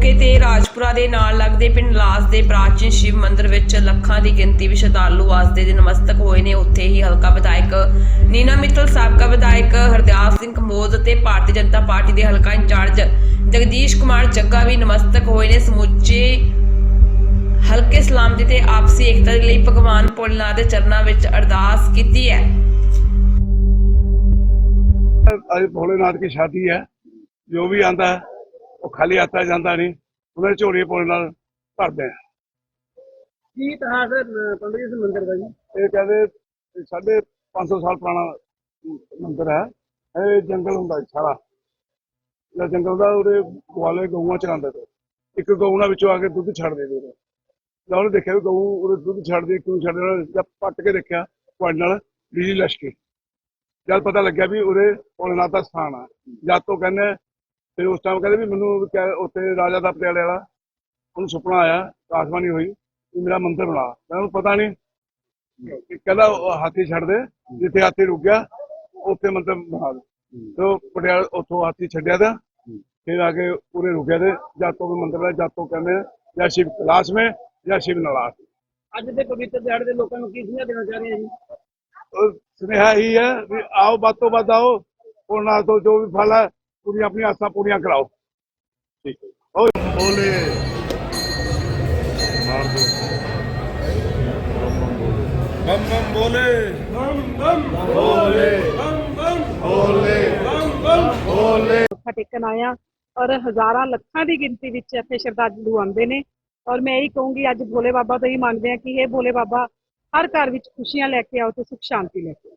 ਮੌਕੇ ਤੇ ਰਾਜਪੁਰਾ ਦੇ ਨਾਲ ਲੱਗਦੇ ਪਿੰਡ ਲਾਸ ਦੇ ਪ੍ਰਾਚੀਨ ਸ਼ਿਵ ਮੰਦਿਰ ਵਿੱਚ ਲੱਖਾਂ ਦੀ ਗਿਣਤੀ ਵਿੱਚ ਸ਼ਰਧਾਲੂ ਆਸਦੇ ਦੇ ਨਮਸਤਕ ਹੋਏ ਨੇ। ਉੱਥੇ ਹੀ ਹਲਕਾ ਵਿਧਾਇਕ ਨੀਨਾ ਮਿੱਤਲ, ਸਾਬਕਾ ਵਿਧਾਇਕ ਹਰਦਿਆਲ ਸਿੰਘ ਮੋਦ ਅਤੇ ਭਾਰਤੀ ਜਨਤਾ ਪਾਰਟੀ ਦੇ ਹਲਕਾ ਇੰਚਾਰਜ ਜਗਦੀਸ਼ ਕੁਮਾਰ ਜੱਗਾ ਵੀ ਨਮਸਤਕ ਹੋਏ ਨੇ। ਸਮੁੱਚੇ ਹਲਕੇ ਸਲਾਮਤੀ ਤੇ ਆਪਸੀ ਏਕਤਾ ਦੇ ਲਈ ਭਗਵਾਨ ਭੋਲੇਨਾਥ ਦੇ ਚਰਨਾਂ ਵਿੱਚ ਅਰਦਾਸ ਕੀਤੀ ਹੈ। ਅੱਜ ਭੋਲੇਨਾਥ ਦੀ ਸ਼ਾਦੀ ਹੈ। ਜੋ ਵੀ ਆਂਦਾ ਉਹ ਖਾਲੀ ਆਤਾ ਜਾਂਦਾ ਨਹੀਂ। ਉਹਨਾਂ ਦੇ ਝੋਲੇ ਪਾਉਣ ਨਾਲ ਭਰਦੇ ਆ। ਕੀ ਇਤਿਹਾਸ ਹੈ ਪੰਡਿਤ ਜੀ ਇਸ ਦਾ ਜੀ? ਇਹ ਕਹਿੰਦੇ ਸਾਡੇ 500 ਸਾਲ ਪੁਰਾਣਾ ਮੰਦਿਰ ਹੈ। ਇਹ ਜੰਗਲ ਹੁੰਦਾ ਸਾਰਾ। ਇਹ ਜੰਗਲ ਦਾ ਉਹਦੇ ਗਵਾਲੇ ਗਊਆਂ ਚਰਾਉਂਦੇ ਤੇ। ਇੱਕ ਗਊ ਨਾਲ ਵਿੱਚੋਂ ਆ ਕੇ ਦੁੱਧ ਛੱਡ ਦੇ ਦੇ ਤਾਂ ਉਹਨੇ ਦੇਖਿਆ ਵੀ ਗਊ ਉਹਦੇ ਦੁੱਧ ਛੱਡਦੀ ਕਿਉਂ ਛੱਡਣਾ ਜਦ ਪੱਟ ਕੇ ਦੇਖਿਆ ਕੋੜ ਨਾਲ ਬਿਜਲੀ ਲਸ਼ਕੀ ਜਦ ਪਤਾ ਲੱਗਿਆ ਵੀ ਉਹਦੇ ਔਲਨਾਤਾ ਸਥਾਨ ਆ। ਜਦ ਤੋਂ ਕਹਿੰਦੇ ਤੇ ਉਸ ਟਾਈਮ ਕਹਿੰਦੇ ਵੀ ਮੈਨੂੰ ਉੱਥੇ ਰਾਜਾ ਦਾ ਪਟਿਆਲੇ ਵਾਲਾ ਉਹਨੂੰ ਸੁਪਨਾ ਆਇਆ ਆਸਮਾਨੀ ਹੋਈ ਤੂੰ ਮੇਰਾ ਮੰਦਰ ਬਣਾ। ਮੈਂ ਪਤਾ ਨਹੀਂ ਕਹਿੰਦਾ ਹਾਥੀ ਛੱਡ ਦੇ ਜਿੱਥੇ ਹਾਥੀ ਰੁਕ ਗਿਆ ਉੱਥੇ ਮੰਦਰ ਬਣਾ ਦੇ। ਤੋ ਪਟਿਆਲੇ ਉੱਥੋਂ ਹਾਥੀ ਛੱਡਿਆ ਤਾਂ ਫਿਰ ਆ ਕੇ ਪੂਰੇ ਰੁਕਿਆ ਤੇ ਜਾਤੋਂ ਵੀ ਮੰਦਰ ਦਾ ਜਾਤੋਂ ਕਹਿੰਦੇ ਜਾਂ ਸ਼ਿਵ ਕਲਾਸ ਮੇ ਜਾਂ ਸ਼ਿਵ ਨਲਾਸ। ਅੱਜ ਦੇ ਪਵਿੱਤਰ ਦਿਹਾੜੇ ਦੇ ਲੋਕਾਂ ਨੂੰ ਕੀ ਸੁਨੇਹਾ ਦੇਣਾ ਚਾਹ ਰਹੇ ਜੀ? ਸੁਨੇਹਾ ਹੀ ਹੈ ਵੀ ਆਓ ਬਾਤੋਂ ਬਾਤ ਆਓ ਉਹਨਾਂ ਤੋਂ ਜੋ ਵੀ ਫਲ ਹੈ ਪੂਰੀ ਆਪਣੀ ਆਸਾਂ ਪੂਰੀਆਂ ਕਰਾਓ। ਠੀਕ ਹੈ। ਓਏ ਬੋਲੇ। ਮਾਰ ਦੋ ਬੰਮ ਬੰਮ ਬੋਲੇ। ਬੰਮ ਬੰਮ ਬੋਲੇ। ਬੰਮ ਬੰਮ ਬੋਲੇ। ਬੰਮ ਬੰਮ ਬੋਲੇ ਫਟੇਕਨ ਆਇਆ ਔਰ ਹਜ਼ਾਰਾਂ ਲੱਖਾਂ ਦੀ ਗਿਣਤੀ ਵਿੱਚ ਇੱਥੇ ਸ਼ਰਧਾਲੂ ਆਉਂਦੇ ਨੇ। ਔਰ ਮੈਂ ਇਹ ਕਹੂੰਗੀ ਅੱਜ ਭੋਲੇ ਬਾਬਾ ਤੋਂ ਹੀ ਮੰਗਦੇ ਆ ਕਿ ਇਹ ਭੋਲੇ ਬਾਬਾ ਹਰ ਘਰ ਵਿੱਚ ਖੁਸ਼ੀਆਂ ਲੈ ਕੇ ਆਓ ਤੇ ਸੁਖ ਸ਼ਾਂਤੀ ਲੈ ਕੇ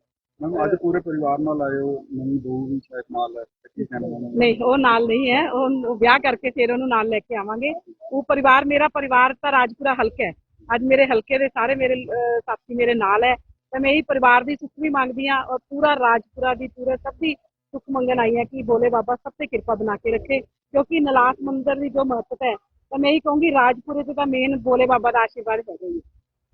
ਮੈਮ ਅੱਜ ਪੂਰੇ ਪਰਿਵਾਰ ਨਾਲ ਆਏ ਹੋ ਮੈਨੂੰ ਦੋ ਵੀ ਸ਼ਾਇਦ ਨਾਲ ਹੈ ਕੀ ਕਹਿਣਾ ਨਹੀਂ ਉਹ ਨਾਲ ਨਹੀਂ ਹੈ ਉਹ ਵਿਆਹ ਕਰਕੇ ਫਿਰ ਉਹਨੂੰ ਨਾਲ ਲੈ ਕੇ ਆਵਾਂਗੇ। ਉਹ ਪਰਿਵਾਰ ਮੇਰਾ ਪਰਿਵਾਰ ਤਾਂ ਰਾਜਪੁਰਾ ਹਲਕਾ ਹੈ। ਅੱਜ ਮੇਰੇ ਹਲਕੇ ਦੇ ਸਾਰੇ ਮੇਰੇ ਸਾਥੀ ਮੇਰੇ ਨਾਲ ਹੈ। ਤੇ ਮੈਂ ਇਹ ਪਰਿਵਾਰ ਦੀ ਸੁੱਖ ਵੀ ਮੰਗਦੀ ਆ ਔਰ ਪੂਰਾ ਰਾਜਪੁਰਾ ਦੀ ਪੂਰੇ ਸਭ ਦੀ ਸੁੱਖ ਮੰਗਣ ਆਈ ਹੈ ਕਿ ਬੋਲੇ ਬਾਬਾ ਸਭ ਤੇ ਕਿਰਪਾ ਬਣਾ ਕੇ ਰੱਖੇ ਕਿਉਂਕਿ ਨਲਾਸ ਮੰਦਰ ਦੀ ਜੋ ਮਹੱਤਤਾ ਹੈ ਤੇ ਮੈਂ ਇਹ ਕਹੂੰਗੀ ਰਾਜਪੁਰੇ ਤੇ ਤਾਂ ਮੇਨ ਬੋਲੇ ਬਾਬਾ ਦਾ ਆਸ਼ੀਰਵਾਦ ਹੈਗਾ ਹੀ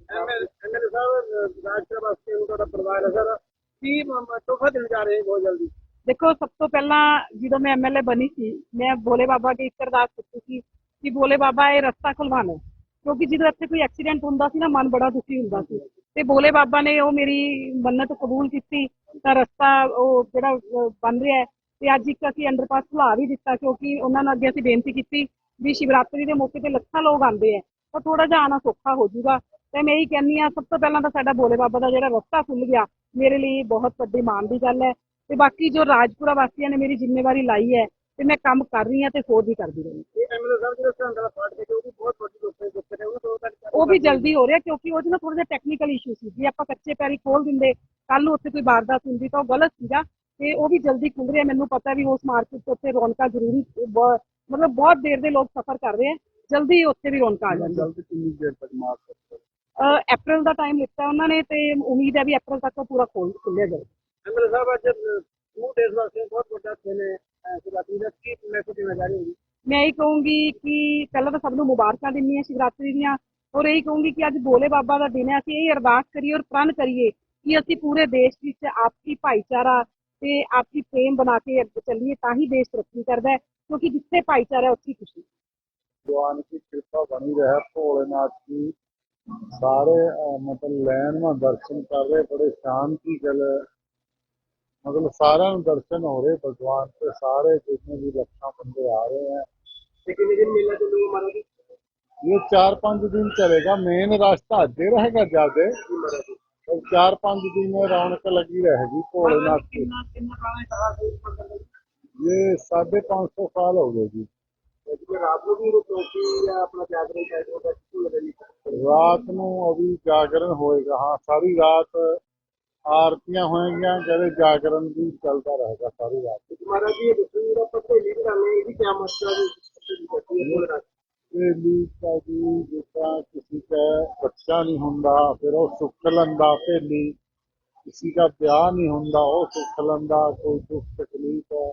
ਐਮਐਲ ਸਾਹਿਬ ਰਾਜਪੁਰਾ ਵਾਸਤੇ ਤੁਹਾਡਾ ਪਰਿਵਾਰ ਹੈ ਸਰ। ਕੀ ਤੋਹਫਾ ਦੇਣ ਜਾ ਰਹੇ ਹੋ ਬਹੁਤ ਜਲਦੀ। ਦੇਖੋ, ਸਭ ਤੋਂ ਪਹਿਲਾਂ ਜਦੋਂ ਮੈਂ ਐਮਐਲਏ ਬਣੀ ਸੀ, ਮੈਂ ਭੋਲੇ ਬਾਬਾ ਦੀ ਇੱਕ ਅਰਦਾਸ ਕੀਤੀ ਸੀ ਕਿ ਭੋਲੇ ਬਾਬਾ, ਇਹ ਰਸਤਾ ਖੁਲਵਾਣਾ ਕਿਉਂਕਿ ਜਦੋਂ ਇੱਥੇ ਕੋਈ ਐਕਸੀਡੈਂਟ ਹੁੰਦਾ ਸੀ ਨਾ, ਮਨ ਬੜਾ ਦੁਖੀ ਹੁੰਦਾ ਸੀ। ਤੇ ਭੋਲੇ ਬਾਬਾ ਨੇ ਉਹ ਮੇਰੀ ਮੰਨਤ ਕਬੂਲ ਕੀਤੀ, ਤਾਂ ਰਸਤਾ ਉਹ ਜਿਹੜਾ ਬਣ ਰਿਹਾ ਤੇ ਅੱਜ ਇੱਕ ਅਸੀਂ ਅੰਡਰਪਾਸ ਖੁਲਾ ਵੀ ਦਿੱਤਾ, ਕਿਉਂਕਿ ਉਹਨਾਂ ਨੂੰ ਅੱਗੇ ਅਸੀਂ ਬੇਨਤੀ ਕੀਤੀ ਵੀ ਸ਼ਿਵਰਾਤਰੀ ਦੇ ਮੌਕੇ ਤੇ ਲੱਖਾਂ ਲੋਕ ਆਉਂਦੇ ਆ ਤਾਂ ਥੋੜਾ ਜਿਹਾ ਆਣਾ ਸੌਖਾ ਹੋ ਜਾਊਗਾ। ਤੇ ਮੈਂ ਇਹੀ ਕਹਿੰਨੀ ਆ ਸਭ ਤੋਂ ਪਹਿਲਾਂ ਤਾਂ ਸਾਡਾ ਭੋਲੇ ਬਾਬਾ ਦਾ ਜਿਹੜਾ ਰਸਤਾ ਖੁੱਲ ਗਿਆ ਮੇਰੇ ਲਈ ਬਹੁਤ ਵੱਡੀ ਮਾਣ ਦੀ ਗੱਲ ਹੈ ਤੇ ਬਾਕੀ ਜੋ ਰਾਜਪੁਰਾ ਵਾਸੀਆਂ ਨੇ ਮੇਰੀ ਜ਼ਿੰਮੇਵਾਰੀ ਲਾਈ ਹੈ ਤੇ ਮੈਂ ਕੰਮ ਕਰ ਰਹੀ ਹਾਂ ਤੇ ਹੋਰ ਵੀ ਕਰਦੀ ਰਹੂੰਗੀ। ਇਹ ਐਮਐਲਏ ਸਾਹਿਬ ਜਿਹੜਾ ਸੰਗਲਾ ਪਾਰਟ ਦੇ ਉਹ ਵੀ ਬਹੁਤ ਵੱਡੀ ਲੋਕਾਂ ਦੇ ਦੁੱਖ ਨੇ ਉਹ ਤੋਂ ਤੱਕ ਉਹ ਵੀ ਜਲਦੀ ਹੋ ਰਿਹਾ ਕਿਉਂਕਿ ਉਹਦੇ ਨਾਲ ਥੋੜਾ ਜਿਹਾ ਟੈਕਨੀਕਲ ਇਸ਼ੂ ਸੀ। ਜੇ ਆਪਾਂ ਕੱਚੇ ਪੈਰੀ ਖੋਲ ਦਿੰਦੇ ਕੱਲ ਨੂੰ ਉੱਥੇ ਕੋਈ ਵਾਰਦਾਤ ਹੁੰਦੀ ਤਾਂ ਉਹ ਗਲਤ ਸੀਗਾ ਤੇ ਉਹ ਵੀ ਜਲਦੀ ਖੁੱਲ ਰਿਹਾ। ਮੈਨੂੰ ਪਤਾ ਵੀ ਉਸ ਮਾਰਕੀਟ ਤੋਂ ਉੱਥੇ ਰੌਣਕਾਂ ਜ਼ਰੂਰੀ ਮਤਲਬ ਬਹੁਤ ਦੇਰ ਦੇ ਲੋਕ ਸਫ਼ਰ ਕਰ ਰਹੇ ਆ। ਜਲਦੀ ਉੱਥੇ ਵੀ ਰੌਣਕਾਂ ਆ ਜਾਣਗੀਆਂ ਜਲਦ ਕਿੰਨੀ ਦੇਰ ਤੱਕ ਅਪ੍ਰੈਲ ਦਾ ਟਾਈਮ ਲਿਖਤਾ ਉਹਨਾਂ ਨੇ ਤੇ ਉਮੀਦ ਹੈ ਵੀ ਅਪ੍ਰੈਲ ਤੱਕ ਉਹ ਪੂਰਾ ਖੋਲ ਖੁੱਲਿਆ ਜਾਏ ਐਮਐਲਏ ਸਾਹਿਬ ਅੱਜ ਨੂੰ ਦੇਸ਼ ਵਾਸਤੇ ਬਹੁਤ ਵੱਡਾ ਦਿਨ ਹੈ? ਸ਼ਿਵਰਾਤਰੀ ਦਾ ਕੀ ਮੈਸੇਜ ਦੇਣਾ ਚਾਹ ਰਹੇ ਹੋ ਮੈਂ ਇਹ ਕਹੂੰਗੀ ਕਿ ਪਹਿਲਾਂ ਤਾਂ ਸਭ ਨੂੰ ਮੁਬਾਰਕਾਂ ਦਿੰਨੀ ਆ ਸ਼ਿਵਰਾਤਰੀ ਦੀਆਂ ਔਰ ਇਹ ਕਹੂੰਗੀ ਕਿ ਅੱਜ ਭੋਲੇ ਬਾਬਾ ਦਾ ਦਿਨ ਹੈ। ਅਸੀਂ ਇਹ ਅਰਦਾਸ ਕਰੀਏ ਔਰ ਪ੍ਰਣ ਕਰੀਏ ਕਿ ਅਸੀਂ ਪੂਰੇ ਦੇਸ਼ ਵਿੱਚ ਆਪਸੀ ਭਾਈਚਾਰਾ ਤੇ ਆਪਸੀ ਪ੍ਰੇਮ ਬਣਾ ਕੇ ਅੱਗੇ ਚੱਲੀਏ ਤਾਂ ਹੀ ਦੇਸ਼ ਤਰੱਕੀ ਕਰਦਾ ਹੈ ਕਿਉਂਕਿ ਜਿੱਥੇ ਭਾਈਚਾਰਾ ਉੱਥੇ ਖੁਸ਼ੀ। ਦੁਆ ਨੂੰ ਕਿ ਕਿਰਪਾ ਬਣੀ ਰਹੇ ਭੋਲੇਨਾਥ ਦੀ सारे अ, मतलब लैन में दर्शन कर रहे बड़े शांति गल मतलब सारे ਨੂੰ दर्शन हो रहे भगवान के सारे जितने भी लक्षण बंदे आ रहे हैं ਤੇ ਕਿੰਨੇ ਦਿਨ ਮੇਲਾ ਚੱਲੂਗਾ ਮਹਾਰਾਜ ਜੀ ये चार पांच दिन चलेगा मेन रास्ता अजय रहेगा ज्यादा और चार पांच दिन में रौनक लगी रहेगी भोलेनाथ की ਕਿੰਨਾ ਕਿੰਨਾ ਪੁਰਾਣਾ ਇਤਿਹਾਸ ਹੈ ਇਸ ਮੰਦਿਰ ਦਾ ਜੀ? ये साढ़े पाँच सौ साल हो गए जी ਤੇ ਜਿਵੇਂ ਰਾਤ ਨੂੰ ਅਭੀ ਜਾਗਰਣ ਹੋਏਗਾ ਹਾਂ ਸਾਰੀ ਰਾਤ ਆਰਤੀਆਂ ਹੋਣਗੀਆਂ ਜਿਹੜੇ ਜਾਗਰਣ ਵੀ ਚੱਲਦਾ ਰਹੇਗਾ ਸਾਰੀ ਰਾਤ। ਮਹਾਰਾਜ ਜੀ ਇਹ ਦੱਸੋ ਕਿਸੇ ਦਾ ਬੱਚਾ ਨਹੀਂ ਹੁੰਦਾ ਫਿਰ ਉਹ ਸੁੱਕ ਲੰਦਾ ਭੇਲੀ। ਕਿਸੇ ਦਾ ਵਿਆਹ ਨਹੀਂ ਹੁੰਦਾ ਉਹ ਸੁੱਖ ਲੰਦਾ ਕੋਈ ਦੁੱਖ ਤਕਲੀਫ ਹੈ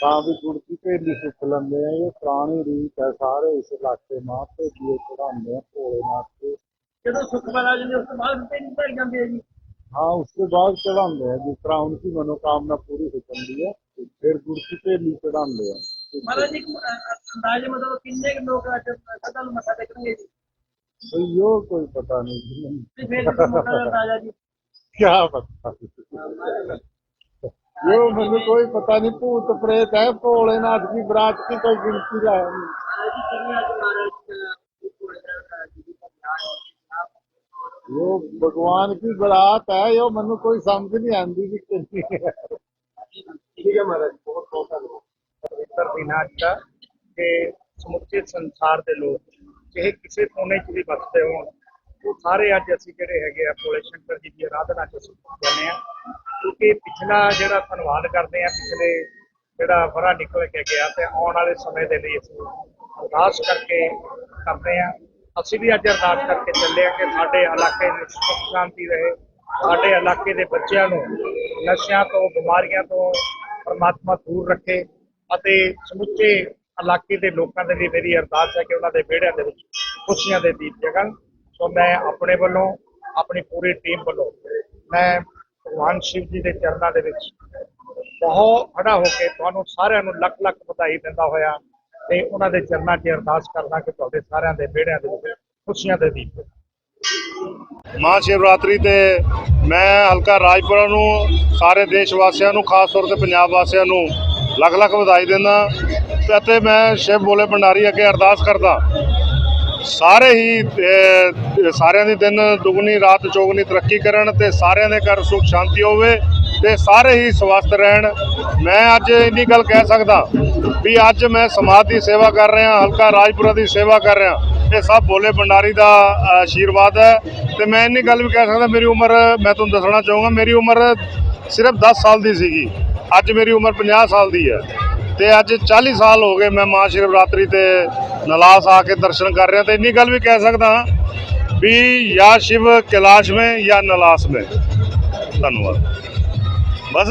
ਤਾਂ ਵੀ ਗੁਰਤੀ ਭੇਲੀ ਸੁੱਖ ਲੈਂਦੇ ਆ ਇਹ ਪੁਰਾਣੀ ਰੀਤ ਹੈ ਸਾਰੇ ਇਸ ਇਲਾਕੇ ਮਾਂ ਭੇਲੀਏ ਚੜਾਉਂਦੇ ਆ ਭੋਲੇਨਾਥ ਤੇ ਜਦੋਂ ਸੁੱਖ ਵਾਲਾ ਜੀ ਉਸ ਤੋਂ ਬਾਅਦ ਤੇ ਨਹੀਂ ਭਰ ਜਾਂਦੇ ਆ ਜੀ हाँ उसके बाद चढ़ाते हैं जिस तरह उनकी मनोकामना पूरी हो जाती है फिर गुड़की भेली चढ़ाते हैं ਮਹਾਰਾਜ ਜੀ ਅ- ਅ- ਅੰਦਾਜ਼ੇ ਮਤਲਬ ਕਿੰਨੇ ਕੁ ਲੋਕ ਅੱਜ ਕਦਲ ਮੱਥਾ ਟੇਕਣਗੇ ਜੀ तो यो कोई पता नहीं जी ਤੇ ਫਿਰ ਇੱਕ ਮੋਟਾ ਜਿਹਾ ਅੰਦਾਜ਼ਾ ਜੀ क्या पता यो मैंने कोई पता नहीं भूत प्रेत है भोलेनाथ की बरात की कोई गिनती है नहीं ਜੀ ਕਿੰਨੇ ਅੱਜ ਮਹਾਰਾਜ यो भगवान की बरात है यो मैंने कोई समझ नहीं आती कि कितनी है ਠੀਕ ਹੈ ਮਹਾਰਾਜ ਬਹੁਤ ਬਹੁਤ ਧੰਨਵਾਦ ਪਵਿੱਤਰ ਦਿਨ ਅੱਜ ਦਾ ਕਿ ਸਮੁੱਚੇ ਸੰਸਾਰ ਦੇ ਲੋਕ ਚਾਹੇ ਕਿਸੇ ਕੋਨੇ 'ਚ ਵੀ ਵਸਦੇ ਹੋਣ ਉਹ ਸਾਰੇ ਅੱਜ ਅਸੀਂ ਜਿਹੜੇ ਹੈਗੇ ਆ ਭੋਲੇ ਸ਼ੰਕਰ ਜੀ ਦੀ ਆਰਾਧਨਾ 'ਚ ਅਸੀਂ ਜਾਂਦੇ ਆ ਕਿਉਂਕਿ ਪਿਛਲਾ ਜਿਹੜਾ ਧੰਨਵਾਦ ਕਰਦੇ ਆ ਪਿਛਲੇ ਜਿਹੜਾ ਵਰਾ ਨਿਕਲ ਕੇ ਗਿਆ ਤੇ ਆਉਣ ਵਾਲੇ ਸਮੇਂ ਦੇ ਲਈ ਅਸੀਂ ਅਰਦਾਸ ਕਰਕੇ ਕਰਦੇ ਆ ਅਸੀਂ ਵੀ ਅੱਜ ਅਰਦਾਸ ਕਰਕੇ ਚੱਲੇ ਆ ਕਿ ਸਾਡੇ ਇਲਾਕੇ ਵਿੱਚ ਸੁੱਖ ਸ਼ਾਂਤੀ ਰਹੇ, ਸਾਡੇ ਇਲਾਕੇ ਦੇ ਬੱਚਿਆਂ ਨੂੰ ਨਸ਼ਿਆਂ ਤੋਂ, ਬਿਮਾਰੀਆਂ ਤੋਂ ਪਰਮਾਤਮਾ ਦੂਰ ਰੱਖੇ ਅਤੇ ਸਮੁੱਚੇ ਇਲਾਕੇ ਦੇ ਲੋਕਾਂ ਦੇ ਲਈ ਮੇਰੀ ਅਰਦਾਸ ਹੈ ਕਿ ਉਹਨਾਂ ਦੇ ਵਿਹੜਿਆਂ ਦੇ ਵਿੱਚ ਖੁਸ਼ੀਆਂ ਦੇ ਦੀਪ ਜਗਣ। ਸੋ ਮੈਂ ਆਪਣੇ ਵੱਲੋਂ, ਆਪਣੀ ਪੂਰੀ ਟੀਮ ਵੱਲੋਂ ਮੈਂ ਭਗਵਾਨ ਸ਼ਿਵ ਜੀ ਦੇ ਚਰਨਾਂ ਦੇ ਵਿੱਚ ਬਹੁਤ ਖੜਾ ਹੋ ਕੇ ਤੁਹਾਨੂੰ ਸਾਰਿਆਂ ਨੂੰ ਲੱਖ ਲੱਖ ਵਧਾਈ ਦਿੰਦਾ ਹੋਇਆ ਤੇ ਉਹਨਾਂ ਦੇ ਚਰਨਾਂ 'ਚ ਅਰਦਾਸ ਕਰਦਾ ਕਿ ਤੁਹਾਡੇ ਸਾਰਿਆਂ ਦੇ ਵਿਹੜਿਆਂ ਦੇ ਵਿੱਚ ਖੁਸ਼ੀਆਂ ਦੇ ਦੀਪ ਜਗਣ ਮਹਾਂ ਸ਼ਿਵਰਾਤਰੀ ਤੇ ਮੈਂ ਹਲਕਾ ਰਾਜਪੁਰਾ ਨੂੰ, ਸਾਰੇ ਦੇਸ਼ ਵਾਸੀਆਂ ਨੂੰ, ਖਾਸ ਤੌਰ ਤੇ ਪੰਜਾਬ ਵਾਸੀਆਂ ਨੂੰ ਲੱਖ ਲੱਖ ਵਧਾਈ ਦਿੰਦਾ। ਅਤੇ ਮੈਂ ਸ਼ਿਵ ਬੋਲੇ ਭੰਡਾਰੀ ਅੱਗੇ ਅਰਦਾਸ ਕਰਦਾ ਸਾਰੇ ਹੀ ਸਾਰਿਆਂ ਦੀ ਦਿਨ ਦੁਗਣੀ, ਰਾਤ ਚੌਗਣੀ ਤਰੱਕੀ ਕਰਨ ਤੇ ਸਾਰਿਆਂ ਦੇ ਘਰ ਸੁਖ ਸ਼ਾਂਤੀ ਹੋਵੇ ਤੇ ਸਾਰੇ ਹੀ ਸਵਸਥ ਰਹਿਣ। ਮੈਂ ਅੱਜ ਇੰਨੀ ਗੱਲ ਕਹਿ ਸਕਦਾ ਵੀ ਅੱਜ ਮੈਂ ਸਮਾਜ ਦੀ ਸੇਵਾ ਕਰ ਰਿਹਾ, ਹਲਕਾ ਰਾਜਪੁਰਾ ਦੀ ਸੇਵਾ ਕਰ ਰਿਹਾ। ਇਹ ਸਭ ਬੋਲੇ ਭੰਡਾਰੀ ਦਾ ਆਸ਼ੀਰਵਾਦ ਹੈ ਤੇ ਮੈਂ ਇੰਨੀ ਗੱਲ ਵੀ ਕਹਿ ਸਕਦਾ, ਮੇਰੀ ਉਮਰ, ਮੈਂ ਤੁਹਾਨੂੰ ਦੱਸਣਾ ਚਾਹੂੰਗਾ, ਮੇਰੀ ਉਮਰ ਸਿਰਫ 10 ਸਾਲ ਦੀ ਸੀਗੀ। ਅੱਜ ਮੇਰੀ ਉਮਰ 50 ਸਾਲ ਦੀ ਹੈ। ਤੇ ਅੱਜ 40 ਸਾਲ ਹੋ ਗਏ ਮੈਂ ਮਾਂ ਸ਼ਿਵਰਾਤਰੀ ਤੇ ਨਲਾਸ ਆ ਕੇ ਦਰਸ਼ਨ ਕਰ ਰਿਹਾ ਤੇ ਇੰਨੀ ਗੱਲ ਵੀ ਕਹਿ ਸਕਦਾ ਵੀ ਜਾਂ ਸ਼ਿਵ ਕੈਲਾਸ਼ में ਜਾਂ ਨਲਾਸ में ਧੰਨਵਾਦ। ਬਸ।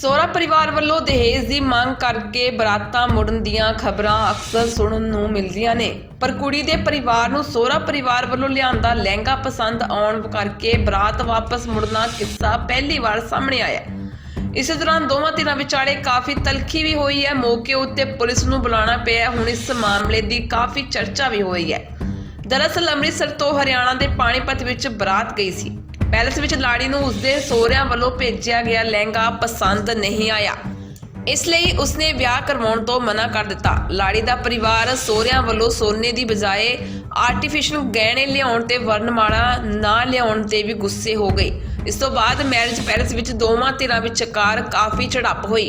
ਸੋਹਰਾ ਪਰਿਵਾਰ ਵੱਲੋਂ ਦਹੇਜ ਦੀ ਮੰਗ ਕਰਕੇ ਬਰਾਤਾਂ ਮੁੜਨ ਦੀਆਂ ਖਬਰਾਂ ਅਕਸਰ ਸੁਣਨ ਨੂੰ ਮਿਲਦੀਆਂ ਨੇ। ਪਰ ਕੁੜੀ ਦੇ ਪਰਿਵਾਰ ਨੂੰ ਸੋਹਰਾ ਪਰਿਵਾਰ ਵੱਲੋਂ ਲਿਆਂਦਾ ਲਹਿੰਗਾ ਪਸੰਦ ਆਉਣ ਕਰਕੇ ਬਰਾਤ ਵਾਪਸ ਮੁੜਨਾ ਕਿੱਸਾ ਪਹਿਲੀ ਵਾਰ ਸਾਹਮਣੇ ਆਇਆ ਹੈ। ਇਸੇ ਦੌਰਾਨ ਦੋਵਾਂ ਧਿਰਾਂ ਵਿਚਾਲੇ ਕਾਫੀ ਤਲਖੀ ਵੀ ਹੋਈ ਹੈ। ਮੌਕੇ ਉੱਤੇ ਪੁਲਿਸ ਨੂੰ ਬੁਲਾਉਣਾ ਪਿਆ ਹੁਣ ਇਸ ਮਾਮਲੇ ਦੀ ਕਾਫੀ ਚਰਚਾ ਵੀ ਹੋਈ ਹੈ। ਦਰਅਸਲ ਅੰਮ੍ਰਿਤਸਰ ਤੋਂ ਹਰਿਆਣਾ ਦੇ ਪਾਣੀਪਤ ਵਿੱਚ ਬਰਾਤ ਗਈ ਸੀ। ਪੈਲਸ ਵਿੱਚ ਲਾੜੀ ਨੂੰ ਉਸਦੇ ਸਹੁਰਿਆਂ ਵੱਲੋਂ ਭੇਜਿਆ ਗਿਆ ਲਹਿੰਗਾ ਪਸੰਦ ਨਹੀਂ ਆਇਆ। ਇਸ ਲਈ ਉਸਨੇ ਵਿਆਹ ਕਰਵਾਉਣ ਤੋਂ ਮਨਾ ਕਰ ਦਿੱਤਾ। ਲਾੜੀ ਦਾ ਪਰਿਵਾਰ ਸਹੁਰਿਆਂ ਵੱਲੋਂ ਸੋਨੇ ਦੀ ਬਜਾਏ ਆਰਟੀਫੀਸ਼ੀਅਲ ਗਹਿਣੇ ਲਿਆਉਣ ਤੇ ਵਰਨਮਾਲਾ ਨਾ ਲਿਆਉਣ ਤੇ ਵੀ ਗੁੱਸੇ ਹੋ ਗਏ। ਇਸ ਤੋਂ ਬਾਅਦ ਮੈਰਿਜ ਪੈਲਸ ਵਿੱਚ ਦੋਵਾਂ ਧਿਰਾਂ ਵਿਚਕਾਰ ਕਾਫੀ ਝੜਪ ਹੋਈ।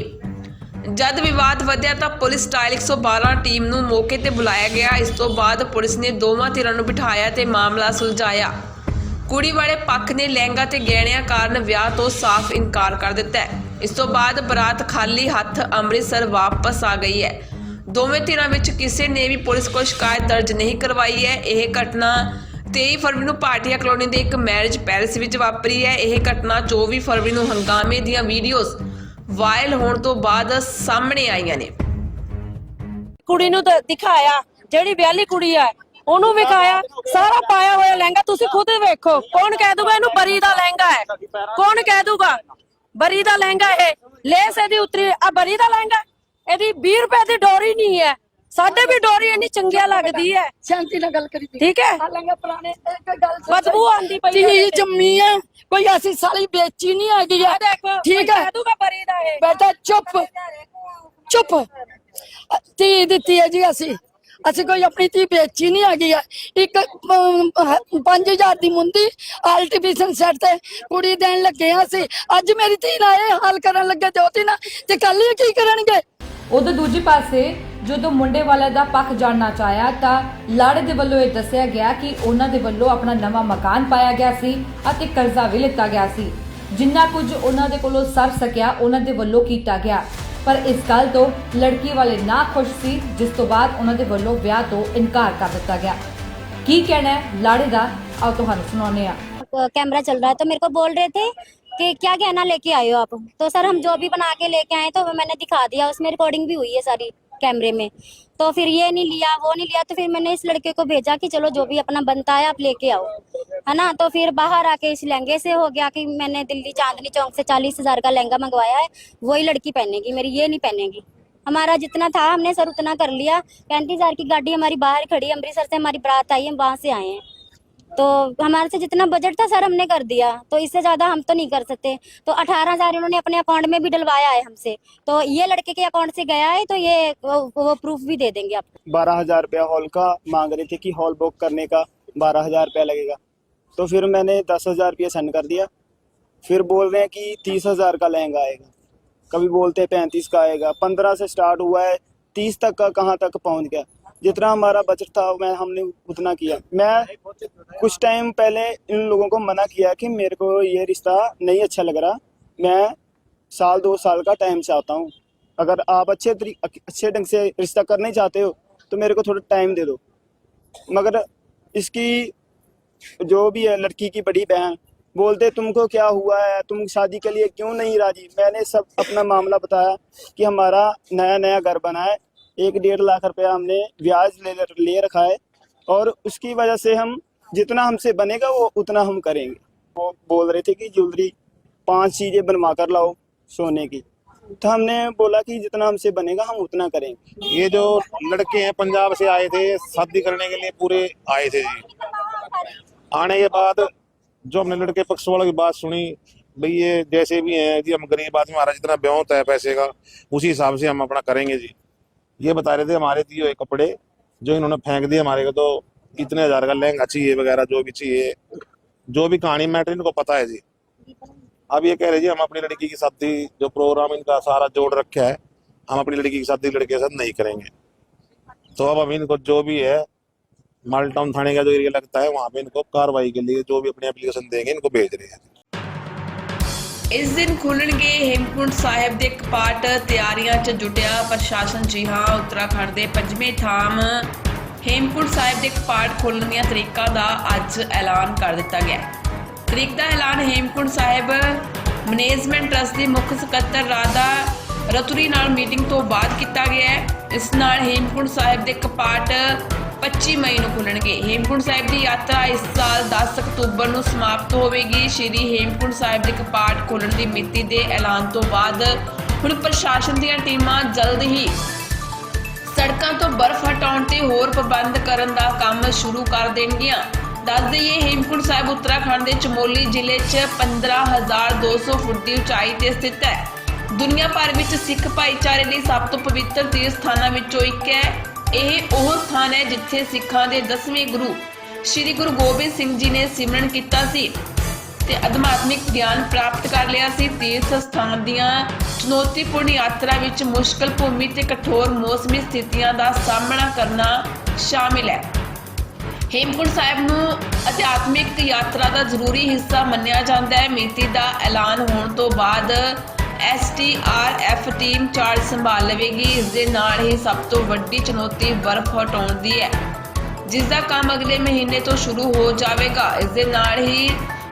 ਜਦ ਵਿਵਾਦ ਵਧਿਆ ਤਾਂ ਪੁਲਿਸ ਸਟਾਈਲ 112 ਟੀਮ ਨੂੰ ਮੌਕੇ ਤੇ ਬੁਲਾਇਆ ਗਿਆ। ਇਸ ਤੋਂ ਬਾਅਦ ਪੁਲਿਸ ਨੇ ਦੋਵਾਂ ਧਿਰਾਂ ਨੂੰ ਬਿਠਾਇਆ ਤੇ ਮਾਮਲਾ ਸੁਲਝਾਇਆ। ਕੁੜੀ ਵਾਲੇ ਪੱਖ ਨੇ ਲਹਿੰਗਾ ਤੇ ਗਹਿਣਿਆਂ ਕਾਰਨ ਵਿਆਹ ਤੋਂ ਸਾਫ਼ ਇਨਕਾਰ ਕਰ ਦਿੱਤਾ ਹੈ। ਇਸ ਤੋਂ ਬਾਅਦ ਬਰਾਤ ਖਾਲੀ ਹੱਥ ਅੰਮ੍ਰਿਤਸਰ ਵਾਪਸ ਆ ਗਈ ਹੈ। ਦੋਵੇਂ ਧਿਰਾਂ ਵਿੱਚ ਕਿਸੇ ਨੇ ਵੀ ਪੁਲਿਸ ਕੋਲ ਸ਼ਿਕਾਇਤ ਦਰਜ ਨਹੀਂ ਕਰਵਾਈ ਹੈ। ਇਹ ਘਟਨਾ 23 ਫਰਵਰੀ ਨੂੰ ਪਾਟਿਆ ਕਲੋਨੀ ਦੇ ਇੱਕ ਮੈਰਿਜ ਪੈਲਸ ਵਿੱਚ ਵਾਪਰੀ ਹੈ। ਇਹ ਘਟਨਾ 24 ਫਰਵਰੀ ਨੂੰ ਹੰਗਾਮੇ ਦੀਆਂ ਵੀਡੀਓਜ਼ ਵਾਇਰਲ ਹੋਣ ਤੋਂ ਬਾਅਦ ਸਾਹਮਣੇ ਆਈਆਂ ਨੇ। ਕੁੜੀ ਨੂੰ ਦ- ਦਿਖਾਇਆ। ਜਿਹੜੀ ਵਿਆਹਲੀ ਕੁੜੀ ਆ ਉਹਨੂੰ ਵਿਖਾਇਆ ਸਾਰਾ ਪਾਇਆ ਹੋਇਆ ਲਹਿੰਗਾ ਤੁਸੀਂ ਖੁਦ ਵੇਖੋ ਕੌਣ ਕਹਿ ਦੂਗਾ ਇਹਨੂੰ ਬਰੀ ਦਾ ਲਹਿੰਗਾ ਹੈ? ਕੌਣ ਕਹਿ ਦੂਗਾ? ਬਰੀ ਦਾ ਲਹਿੰਗਾ ਇਹ ਲੇਸ ਇਹਦੀ ਉਤਰੀ ਆ ਬਰੀ ਦਾ ਲਹਿੰਗਾ ਇਹਦੀ 20 ਰੁਪਏ ਦੀ ਡੋਰੀ ਨਹੀਂ ਹੈ। ਸਾਡੇ ਵੀ ਡੋਰੀ ਇੰਨੀ ਚੰਗੀਆ ਲੱਗਦੀ ਹੈ। ਸ਼ਾਂਤੀ ਨਾਲ ਗੱਲ ਕਰੀ ਠੀਕ ਹੈ? ਲੰਗਾ ਪੁਰਾਣੇ ਇੱਕ ਗੱਲ। ਬਦਬੂ ਆਂਦੀ ਪਈ ਹੈ। ਜੰਮੀ ਹੈ। ਕੋਈ ਐਸੀ ਸਾਲੀ ਵੇਚੀ ਨਹੀਂ ਹੈਗੀ ਦੇਖੋ ਠੀਕ ਹੈ। ਕਹਿ ਦੂਗਾ ਬਰੀ ਦਾ ਇਹ? ਬੇਟਾ ਚੁੱਪ। ਚੁੱਪ। ਤੀ ਦਿੱਤੀ ਹੈ ਜੀ ਅਸੀਂ। ਅਸੀਂ ਕੋਈ ਆਪਣੀ ਧੀ ਵੇਚੀ ਨਹੀਂ ਹੈਗੀ ਹੈ ਇੱਕ 5000 ਦੀ ਮੁੰਦੀ ਆਰਟੀਫੀਸ਼ਲ ਸੈੱਟ ਤੇ ਕੁੜੀ ਦੇਣ ਲੱਗੇ ਹਾਂ ਅਸੀਂ। ਅੱਜ ਮੇਰੀ ਧੀ ਨਾਲ ਇਹ ਹਾਲ ਕਰਨ ਲੱਗੇ ਤੇ ਉਹਦੀ ਨਾ ਤੇ ਕੱਲ ਇਹ ਕੀ ਕਰਨਗੇ? ਉਧਰ ਦੂਜੇ ਪਾਸੇ ਜਦੋਂ ਮੁੰਡੇ ਵਾਲੇ ਦਾ ਪੱਖ ਜਾਣਨਾ ਚਾਹਿਆ ਤਾਂ ਲਾੜੇ ਦੇ ਵੱਲੋਂ ਇਹ ਦੱਸਿਆ ਗਿਆ ਕਿ ਉਹਨਾਂ ਦੇ ਵੱਲੋਂ ਆਪਣਾ ਨਵਾਂ ਮਕਾਨ ਪਾਇਆ ਗਿਆ ਸੀ ਅਤੇ ਕਰਜ਼ਾ ਵੀ ਲਿੱਤਾ ਗਿਆ ਸੀ। ਜਿੰਨਾ ਕੁਝ ਉਹਨਾਂ ਦੇ ਕੋਲੋਂ ਸਰ ਸਕਿਆ, ਉਹਨਾਂ ਦੇ ਵੱਲੋਂ ਕੀਤਾ ਗਿਆ। ਪਰ ਇਸ ਗੱਲ ਤੋਂ ਲੜਕੀ ਵਾਲੇ ਨਾ ਖੁਸ਼ ਸੀ ਜਿਸ ਤੋਂ ਬਾਅਦ ਉਹਨਾਂ ਦੇ ਵੱਲੋਂ ਵਿਆਹ ਤੋਂ ਇਨਕਾਰ ਕਰ ਦਿੱਤਾ ਗਿਆ ਕੀ ਕਹਿਣਾ ਹੈ ਲਾੜੇ ਦਾ ਆਓ ਤੁਹਾਨੂੰ ਸੁਣਾਉਂਦੇ ਹਾਂ कैमरा चल रहा है तो मेरे को बोल रहे थे कि क्या गहना लेके आए हो आप तो सर हम जो भी बना के लेके आए तो वो मैंने दिखा दिया उसमें रिकॉर्डिंग भी हुई है सारी कैमरे में तो फिर ये नहीं लिया वो नहीं लिया तो फिर मैंने इस लड़के को भेजा कि चलो जो भी अपना बनता है आप लेके आओ है ना? तो फिर बाहर आके इस लहंगे से हो गया कि मैंने दिल्ली चांदनी चौक से चालीस हज़ार का लहंगा मंगवाया है वही लड़की पहनेगी मेरी ये नहीं पहनेगी। हमारा जितना था हमने सर उतना कर लिया। पैंतीस हज़ार की गाड़ी हमारी बाहर खड़ी अमृतसर से हमारी बारात आई हम वहाँ से आए हैं। तो हमारे से जितना बजट था सर हमने कर दिया। तो इससे ज़्यादा हम तो नहीं कर सकते। तो अठारह हज़ार इन्होंने अपने अकाउंट में भी डलवाया है हमसे। तो ये लड़के के अकाउंट से गया है तो ये वो, वो प्रूफ भी दे देंगे आप बारह हज़ार रुपया हॉल का मांग रहे थे कि हॉल बुक करने का बारह हज़ार रुपया लगेगा। तो फिर मैंने दस हज़ार रुपया सेंड कर दिया। फिर बोल रहे हैं कि तीस हज़ार का लहंगा आएगा। कभी बोलते हैं पैंतीस का आएगा। पंद्रह से स्टार्ट हुआ है। तीस तक का कहाँ तक पहुँच गया? जितना हमारा बजट था, मैं, हमने उतना किया। मैं कुछ टाइम पहले इन लोगों को मना किया कि मेरे को ये रिश्ता नहीं अच्छा लग रहा। मैं साल, दो साल का टाइम चाहता हूँ। अगर आप अच्छे अच्छे ढंग से रिश्ता करना चाहते हो तो मेरे को थोड़ा टाइम दे दो। मगर इसकी जो भी है, लड़की की बड़ी बहन, बोलते, तुमको क्या हुआ है? तुम शादी के लिए क्यों नहीं राज़ी? मैंने सब अपना मामला बताया कि हमारा नया नया घर बना है। एक डेढ़ लाख रुपया हमने ब्याज ले ले रखा है और उसकी वजह से हम जितना हमसे बनेगा वो उतना हम करेंगे। वो बोल रहे थे कि, ज्वेलरी पाँच चीज़ें बनवा कर लाओ सोने की। तो हमने बोला कि, जितना हमसे बनेगा हम उतना करेंगे। ये जो लड़के हैं, पंजाब से आए थे, शादी करने के लिए पूरे आए थे जी। आने के बाद जो हमने लड़के पक्ष वालों की बात सुनी भाई ये जैसे भी हैं जी हम गरीब आदमी हमारा जितना ब्योत है पैसे का उसी हिसाब से हम अपना करेंगे जी ये बता रहे थे हमारे दिए हुए कपड़े जो इन्होंने फेंक दिए हमारे को तो इतने हजार का लहंगा चाहिए वगैरह जो भी चाहिए जो भी कहानी मैटर इनको पता है जी अब ये कह रहे जी हम अपनी लड़की की शादी जो प्रोग्राम इनका सारा जोड़ रखा है हम अपनी लड़की की शादी लड़के के साथ नहीं करेंगे तो अब हम इनको जो भी है माल टाउन थाने का जो एरिया लगता है वहाँ पे इनको कार्रवाई के लिए जो भी अपनी एप्लीकेशन देंगे इनको भेज रहे हैं ਇਸ ਦਿਨ ਖੁੱਲਣਗੇ ਹੇਮਕੁੰਟ ਸਾਹਿਬ ਦੇ ਕਪਾਟ ਤਿਆਰੀਆਂ 'ਚ ਜੁਟਿਆ ਪ੍ਰਸ਼ਾਸਨ ਜੀ ਹਾਂ ਉੱਤਰਾਖੰਡ ਦੇ ਪੰਜਵੇਂ ਥਾਮ ਹੇਮਕੁੰਟ ਸਾਹਿਬ ਦੇ ਕਪਾਟ ਖੋਲ੍ਹਣ ਦੀਆਂ ਤਰੀਕਾਂ ਦਾ ਅੱਜ ਐਲਾਨ ਕਰ ਦਿੱਤਾ ਗਿਆ ਹੈ। ਤਰੀਕ ਦਾ ਐਲਾਨ ਹੇਮਕੁੰਟ ਸਾਹਿਬ ਮੈਨੇਜਮੈਂਟ ਟਰਸਟ ਦੇ ਮੁੱਖ ਸਕੱਤਰ ਰਾਧਾ ਰਤੁਰੀ ਨਾਲ ਮੀਟਿੰਗ ਤੋਂ ਬਾਅਦ ਕੀਤਾ ਗਿਆ ਹੈ ਇਸ ਨਾਲ ਹੇਮਕੁੰਟ ਸਾਹਿਬ ਦੇ ਕਪਾਟ 25 ਮਈ ਨੂੰ ਖੁੱਲਣਗੇ। ਹੇਮਕੁੰਟ ਸਾਹਿਬ ਦੀ ਯਾਤਰਾ ਇਸ ਸਾਲ 10 ਅਕਤੂਬਰ ਨੂੰ ਸਮਾਪਤ ਹੋਵੇਗੀ। ਸ਼੍ਰੀ ਹੇਮਕੁੰਟ ਸਾਹਿਬ ਦੇ ਕਪਾਟ ਖੋਲਣ ਦੀ ਮਿਤੀ ਦੇ ਐਲਾਨ ਤੋਂ ਬਾਅਦ ਹੁਣ ਪ੍ਰਸ਼ਾਸਨ ਦੀਆਂ ਟੀਮਾਂ ਜਲਦ ਹੀ ਸੜਕਾਂ ਤੋਂ ਬਰਫ਼ ਹਟਾਉਣ ਤੇ ਹੋਰ ਪ੍ਰਬੰਧ ਕਰਨ ਦਾ ਕੰਮ ਸ਼ੁਰੂ ਕਰ ਦੇਣਗੀਆਂ। ਦੱਸ ਦਈਏ, ਹੇਮਕੁੰਟ ਸਾਹਿਬ ਉੱਤਰਾਖੰਡ ਦੇ ਚਮੋਲੀ ਜ਼ਿਲ੍ਹੇ 'ਚ 15200 ਫੁੱਟ ਦੀ ਉਚਾਈ ਤੇ ਸਥਿਤ ਹੈ। ਦੁਨੀਆ ਭਰ ਵਿੱਚ ਸਿੱਖ ਭਾਈਚਾਰੇ ਲਈ ਸਭ ਤੋਂ ਪਵਿੱਤਰ ਤੀਰਥ ਸਥਾਨਾਂ ਵਿੱਚੋਂ ਇੱਕ ਹੈ। ਇਹ ਉਹ ਸਥਾਨ ਹੈ ਜਿੱਥੇ ਸਿੱਖਾਂ ਦੇ 10ਵੇਂ ਗੁਰੂ ਸ੍ਰੀ ਗੁਰੂ ਗੋਬਿੰਦ ਸਿੰਘ ਜੀ ਨੇ ਸਿਮਰਨ ਕੀਤਾ ਸੀ ਤੇ ਅਧਿਆਤਮਿਕ ਗਿਆਨ ਪ੍ਰਾਪਤ ਕਰ ਲਿਆ ਸੀ। ਤੀਰਥ ਸਥਾਨ ਦੀਆਂ ਚੁਣੌਤੀਪੂਰਨ ਯਾਤਰਾ ਵਿੱਚ ਮੁਸ਼ਕਲ ਭੂਮੀ ਤੇ ਕਠੋਰ ਮੌਸਮੀ ਸਥਿਤੀਆਂ ਦਾ ਸਾਹਮਣਾ ਕਰਨਾ ਸ਼ਾਮਿਲ ਹੈ। ਹੇਮਕੁੰਟ ਸਾਹਿਬ ਨੂੰ ਅਧਿਆਤਮਿਕ ਯਾਤਰਾ ਦਾ ਜ਼ਰੂਰੀ ਹਿੱਸਾ ਮੰਨਿਆ ਜਾਂਦਾ ਹੈ। ਮਿਤੀ ਦਾ ਐਲਾਨ ਹੋਣ ਤੋਂ ਬਾਅਦ ਐਸਟੀਆਰਐਫ ਟੀਮ ਚਾਰਜ ਸੰਭਾਲ ਲਵੇਗੀ। ਇਸ ਦੇ ਨਾਲ ਹੀ ਸਭ ਤੋਂ ਵੱਡੀ ਚੁਣੌਤੀ ਬਰਫ਼ ਹਟਾਉਣ ਦੀ ਹੈ। ਜਿਸ ਦਾ ਕੰਮ ਅਗਲੇ ਮਹੀਨੇ ਤੋਂ ਸ਼ੁਰੂ ਹੋ ਜਾਵੇਗਾ। ਇਸ ਦੇ ਨਾਲ ਹੀ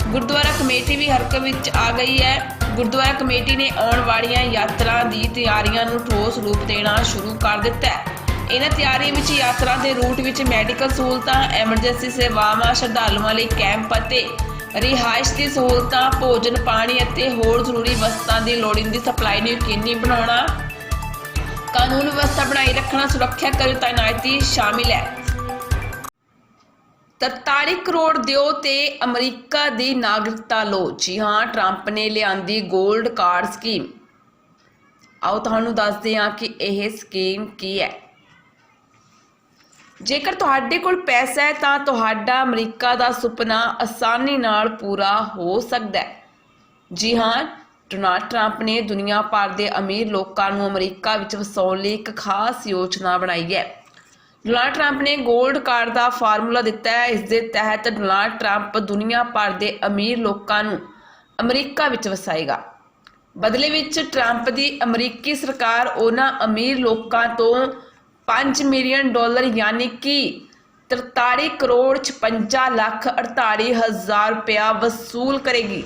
ਗੁਰਦੁਆਰਾ ਕਮੇਟੀ ਵੀ ਹਰਕਤ ਵਿੱਚ ਆ ਗਈ ਹੈ। ਗੁਰਦੁਆਰਾ ਕਮੇਟੀ ਨੇ ਆਉਣ ਵਾਲੀਆਂ ਯਾਤਰਾ ਦੀ ਤਿਆਰੀਆਂ ਨੂੰ ਠੋਸ ਰੂਪ ਦੇਣਾ ਸ਼ੁਰੂ ਕਰ ਦਿੱਤਾ ਹੈ। ਇਹਨਾਂ ਤਿਆਰੀਆਂ ਵਿੱਚ ਯਾਤਰਾ ਦੇ ਰੂਟ ਵਿੱਚ ਮੈਡੀਕਲ ਸਹੂਲਤਾਂ, ਐਮਰਜੈਂਸੀ ਸੇਵਾਵਾਂ, ਸ਼ਰਧਾਲੂਆਂ ਲਈ ਕੈਂਪ ਅਤੇ ਰਿਹਾਇਸ਼ ਦੀ ਸਹੂਲਤਾਂ, ਭੋਜਨ, ਪਾਣੀ ਅਤੇ ਹੋਰ ਜ਼ਰੂਰੀ ਵਸਤਾਂ ਦੀ ਲੋੜੀਂਦੀ ਸਪਲਾਈ ਨੂੰ ਯਕੀਨੀ ਬਣਾਉਣਾ। ਕਾਨੂੰਨ ਵਿਵਸਥਾ ਬਣਾਈ ਰੱਖਣਾ, ਸੁਰੱਖਿਆ ਕਰੋ ਤਾਇਨਾਤੀ ਸ਼ਾਮਿਲ ਹੈ। 43 ਕਰੋੜ ਦਿਓ ਤੇ ਅਮਰੀਕਾ ਦੀ ਨਾਗਰਿਕਤਾ ਲਓ। ਜੀ ਹਾਂ, ਟਰੰਪ ਨੇ ਲਿਆਂਦੀ 골ਡ ਕਾਰਡ ਸਕੀਮ। ਆਓ ਤੁਹਾਨੂੰ ਦੱਸਦੇ ਹਾਂ ਕਿ ਇਹ ਸਕੀਮ ਕੀ ਹੈ। ਜੇਕਰ ਤੁਹਾਡੇ ਕੋਲ ਪੈਸਾ ਹੈ ਤਾਂ ਤੁਹਾਡਾ ਅਮਰੀਕਾ ਦਾ ਸੁਪਨਾ ਆਸਾਨੀ ਨਾਲ ਪੂਰਾ ਹੋ ਸਕਦਾ ਹੈ। ਜੀ ਹਾਂ, ਡੋਨਾਲਡ ਟਰੰਪ ਨੇ ਦੁਨੀਆ ਭਰ ਦੇ ਅਮੀਰ ਲੋਕਾਂ ਨੂੰ ਅਮਰੀਕਾ ਵਿੱਚ ਵਸਾਉਣ ਲਈ ਇੱਕ ਖਾਸ ਯੋਜਨਾ ਬਣਾਈ ਹੈ। ਡੋਨਾਲਡ ਟਰੰਪ ਨੇ 골ਡ ਕਾਰਡ ਦਾ ਫਾਰਮੂਲਾ ਦਿੱਤਾ ਹੈ। ਇਸ ਦੇ ਤਹਿਤ ਡੋਨਾਲਡ ਟਰੰਪ ਦੁਨੀਆ ਭਰ ਦੇ ਅਮੀਰ ਲੋਕਾਂ ਨੂੰ ਅਮਰੀਕਾ ਵਿੱਚ ਵਸਾਏਗਾ। ਬਦਲੇ ਵਿੱਚ ਟਰੰਪ ਦੀ ਅਮਰੀਕੀ ਸਰਕਾਰ ਉਹਨਾਂ ਅਮੀਰ ਲੋਕਾਂ ਤੋਂ 5 ਮਿਲੀਅਨ ਡਾਲਰ ਯਾਨੀ ਕਿ 43 ਕਰੋੜ 56 ਲੱਖ 48 ਹਜ਼ਾਰ ਰੁਪਇਆ ਵਸੂਲ ਕਰੇਗੀ।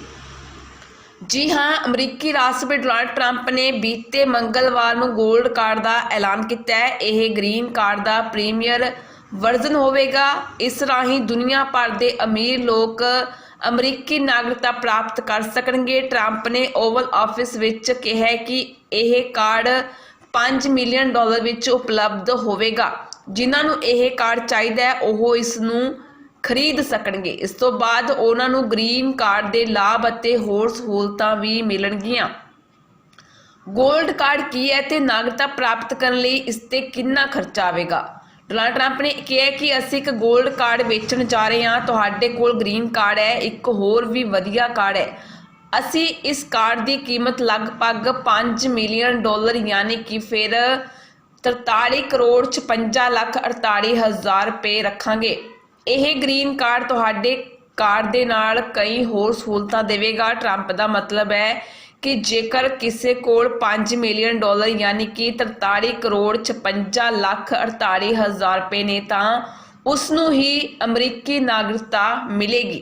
ਜੀ ਹਾਂ, ਅਮਰੀਕੀ ਰਾਸ਼ਟਰਪਤੀ ਡੋਨਾਲਡ ਟਰੰਪ ਨੇ ਬੀਤੇ ਮੰਗਲਵਾਰ ਨੂੰ 골ਡ ਕਾਰਡ ਦਾ ਐਲਾਨ ਕੀਤਾ ਹੈ। ਇਹ ਗ੍ਰੀਨ ਕਾਰਡ ਦਾ ਪ੍ਰੀਮੀਅਰ ਵਰਜ਼ਨ ਹੋਵੇਗਾ। ਇਸ ਰਾਹੀਂ ਦੁਨੀਆ ਭਰ ਦੇ ਅਮੀਰ ਲੋਕ ਅਮਰੀਕੀ ਨਾਗਰਿਕਤਾ ਪ੍ਰਾਪਤ ਕਰ ਸਕਣਗੇ। ਟਰੰਪ ਨੇ ਓਵਲ ਆਫਿਸ ਵਿੱਚ ਕਿਹਾ ਕਿ ਇਹ ਕਾਰਡ 5 ਮਿਲੀਅਨ ਡਾਲਰ ਵਿੱਚ ਉਪਲਬਧ ਹੋਵੇਗਾ। ਜਿਨ੍ਹਾਂ ਨੂੰ ਇਹ ਕਾਰਡ ਚਾਹੀਦਾ ਹੈ, ਉਹ ਇਸ ਨੂੰ ਖਰੀਦ ਸਕਣਗੇ। ਇਸ ਤੋਂ ਬਾਅਦ ਉਹਨਾਂ ਨੂੰ ਗ੍ਰੀਨ ਕਾਰਡ ਦੇ ਲਾਭ ਅਤੇ ਹੋਰ ਸਹੂਲਤਾਂ ਵੀ ਮਿਲਣਗੀਆਂ। 골ਡ ਕਾਰਡ ਕੀ ਹੈ ਤੇ ਨਾਗਰਿਕਤਾ ਪ੍ਰਾਪਤ ਕਰਨ ਲਈ ਇਸ ਤੇ ਕਿੰਨਾ ਖਰਚਾ ਆਵੇਗਾ? ਡੋਨਾਲਡ ਟਰੰਪ ਨੇ ਕਿਹਾ ਕਿ ਅਸੀਂ ਇੱਕ 골ਡ ਕਾਰਡ ਵੇਚਣ ਜਾ ਰਹੇ ਹਾਂ। ਤੁਹਾਡੇ ਕੋਲ ਗ੍ਰੀਨ ਕਾਰਡ ਹੈ, ਇੱਕ ਹੋਰ ਵੀ ਵਧੀਆ ਕਾਰਡ ਹੈ। ਅਸੀਂ ਇਸ ਕਾਰਡ ਦੀ ਕੀਮਤ ਲਗਭਗ 5 ਮਿਲੀਅਨ ਡਾਲਰ, ਯਾਨੀ ਕਿ ਫਿਰ 43 ਕਰੋੜ 56 ਲੱਖ 48 ਹਜ਼ਾਰ ਰੁਪਏ ਰੱਖਾਂਗੇ। ਇਹ ਗ੍ਰੀਨ ਕਾਰਡ ਤੁਹਾਡੇ ਕਾਰਡ ਦੇ ਨਾਲ ਕਈ ਹੋਰ ਸਹੂਲਤਾਂ ਦੇਵੇਗਾ। ਟਰੰਪ ਦਾ ਮਤਲਬ ਹੈ ਕਿ ਜੇਕਰ ਕਿਸੇ ਕੋਲ 5 ਮਿਲੀਅਨ ਡਾਲਰ, ਯਾਨੀ ਕਿ 43 ਕਰੋੜ 56 ਲੱਖ 48 ਹਜ਼ਾਰ ਰੁਪਏ ਨੇ, ਤਾਂ ਉਸ ਨੂੰ ਹੀ ਅਮਰੀਕੀ ਨਾਗਰਿਕਤਾ ਮਿਲੇਗੀ।